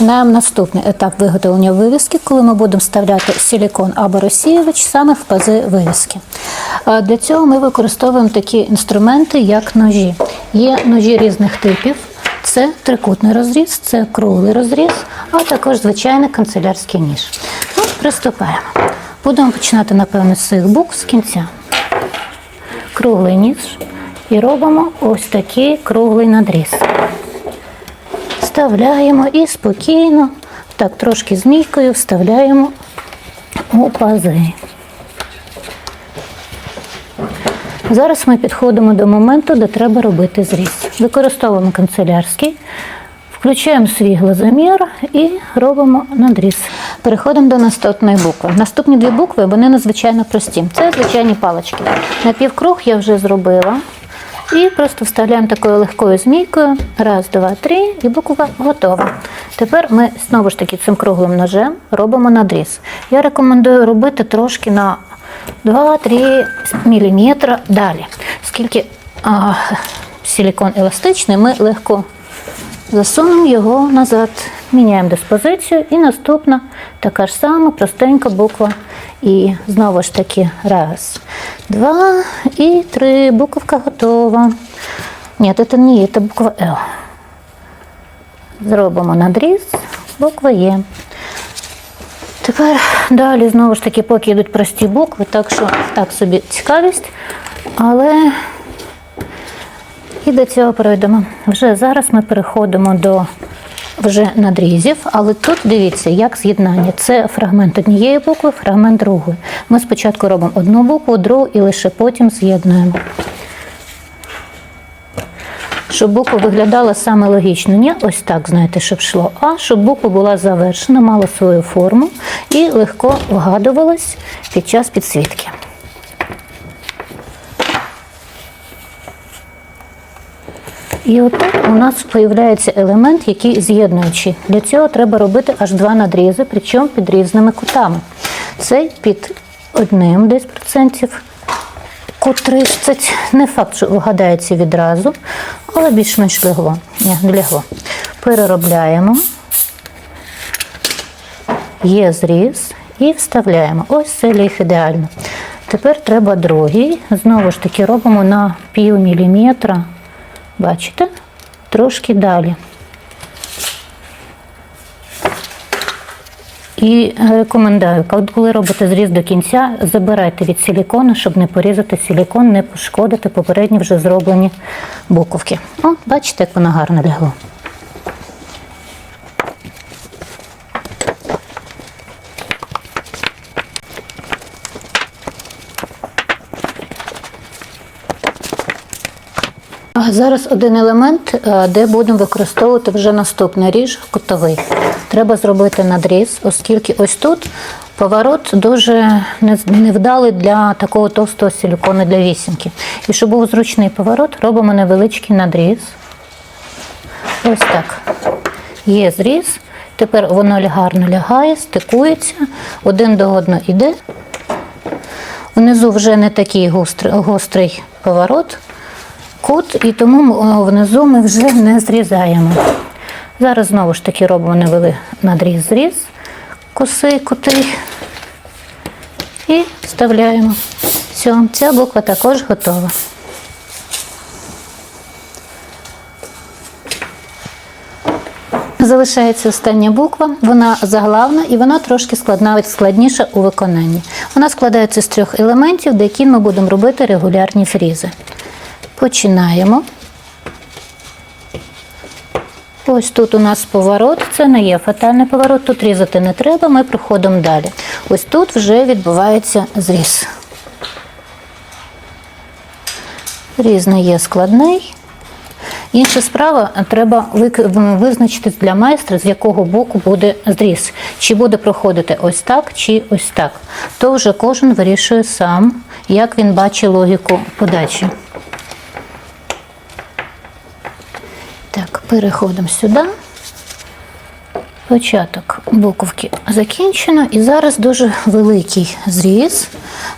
починаємо наступний етап виготовлення вивіски, коли ми будемо вставляти силікон або розсіювач саме в пази вивіски. Для цього ми використовуємо такі інструменти, як ножі. Є ножі різних типів. Це трикутний розріз, це круглий розріз, а також звичайний канцелярський ніж. Ну, приступаємо. Будемо починати, напевно, з цих букв з кінця. Круглий ніж і робимо ось такий круглий надріз. Вставляємо і спокійно, так трошки змійкою вставляємо у пази. Зараз ми підходимо до моменту, де треба робити зріз. Використовуємо канцелярський, включаємо свій глазомір і робимо надріз. Переходимо до наступної букви. Наступні дві букви вони надзвичайно прості. Це звичайні палички. На півкруг я вже зробила. І просто вставляємо такою легкою змійкою. Раз, два, три, і буква готова. Тепер ми знову ж таки цим круглим ножем робимо надріз. Я рекомендую робити трошки на 2-3 мм далі. Оскільки а, силікон еластичний, ми легко засунемо його назад, міняємо диспозицію, і наступна така ж сама простенька буква. І знову ж таки раз, два і три. Буковка готова. Ні, це не є, це буква Л. Зробимо надріз, буква Є. Тепер далі знову ж таки, поки йдуть прості букви, так що так собі цікавість, але і до цього пройдемо. Вже зараз ми переходимо до вже надрізів, але тут дивіться, як з'єднання. Це фрагмент однієї букви, фрагмент другої. Ми спочатку робимо одну букву, другу і лише потім з'єднуємо. Щоб буква виглядала саме логічно, не ось так, знаєте, щоб йшло, а щоб буква була завершена, мала свою форму і легко вгадувалась під час підсвітки. І отут у нас з'являється елемент, який з'єднуючий. Для цього треба робити аж два надрізи, причому під різними кутами. Цей під одним десь процентів, кут 30. Не факт, що вгадається відразу, але більш-менш легло. Ні, не лягло. Переробляємо. Є зріз і вставляємо. Ось це ліг ідеально. Тепер треба другий. Знову ж таки робимо на пів міліметра. Бачите? Трошки далі. І рекомендую, коли робите зріз до кінця, забирайте від силікону, щоб не порізати силікон, не пошкодити попередні вже зроблені буковки. О, бачите, як воно гарно лягло. Зараз один елемент, е, де будемо використовувати вже наступний ріж кутовий. Треба зробити надріз, оскільки ось тут поворот дуже невдалий для такого товстого силікону для вісімки. І щоб був зручний поворот, робимо невеличкий надріз. Ось так. Є зріз. Тепер воно гарно лягає, стикується, один до одного йде. Внизу вже не такий гострий, гострий поворот, кут, і тому внизу ми вже не зрізаємо. Зараз знову ж таки робимо невеликий надріз зріз, коси, кути і вставляємо. Все, ця буква також готова. Залишається остання буква, вона заглавна і вона трошки складна, складніша у виконанні. Вона складається з трьох елементів, до яких ми будемо робити регулярні зрізи. Починаємо. Ось тут у нас поворот, це не є фатальний поворот, тут різати не треба, ми проходимо далі. Ось тут вже відбувається зріз. Різ не є складний. Інша справа, треба визначити для майстра, з якого боку буде зріз. Чи буде проходити ось так, чи ось так. То вже кожен вирішує сам, як він бачить логіку подачі. Так, переходимо сюди. Початок буковки закінчено. І зараз дуже великий зріз.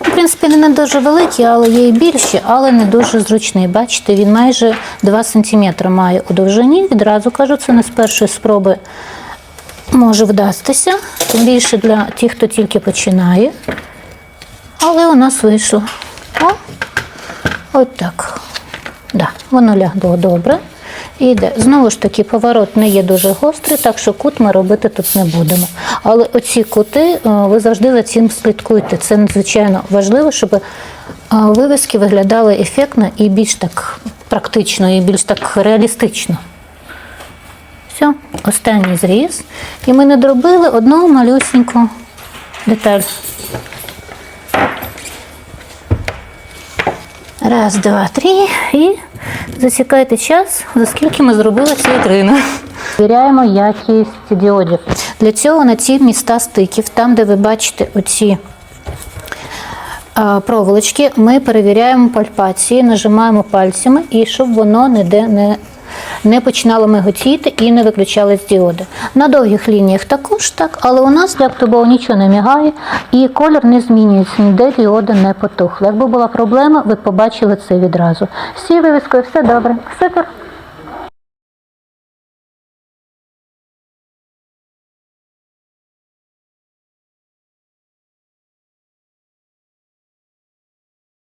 В принципі, не дуже великий, але є і більші, але не дуже зручний. Бачите, він майже 2 см має у довжині. Відразу кажу, це не з першої спроби може вдастися, тим більше для тих, хто тільки починає. Але у нас вийшло. О, от так. Да, воно лягло добре. І. Знову ж таки, поворот не є дуже гострий, так що кут ми робити тут не будемо. Але оці кути е, ви завжди за цим слідкуйте. Це надзвичайно важливо, щоб е, вивіски виглядали ефектно і більш так практично, і більш так реалістично. Все, останній зріз. І ми не доробили одну малюсеньку деталь. Раз, два, три. І засікайте час, за скільки ми зробили ці вітрини. Перевіряємо якість діодів. Для цього на ці міста стиків, там, де ви бачите оці проволочки, ми перевіряємо пальпації, нажимаємо пальцями, і щоб воно ніде не, не починало миготіти і не виключались діоди. На довгих лініях також так, але у нас для автобол нічого не мігає і колір не змінюється, ніде діоди не потухли. Якби була проблема, ви б побачили це відразу. Всі вивіскою все добре. Супер.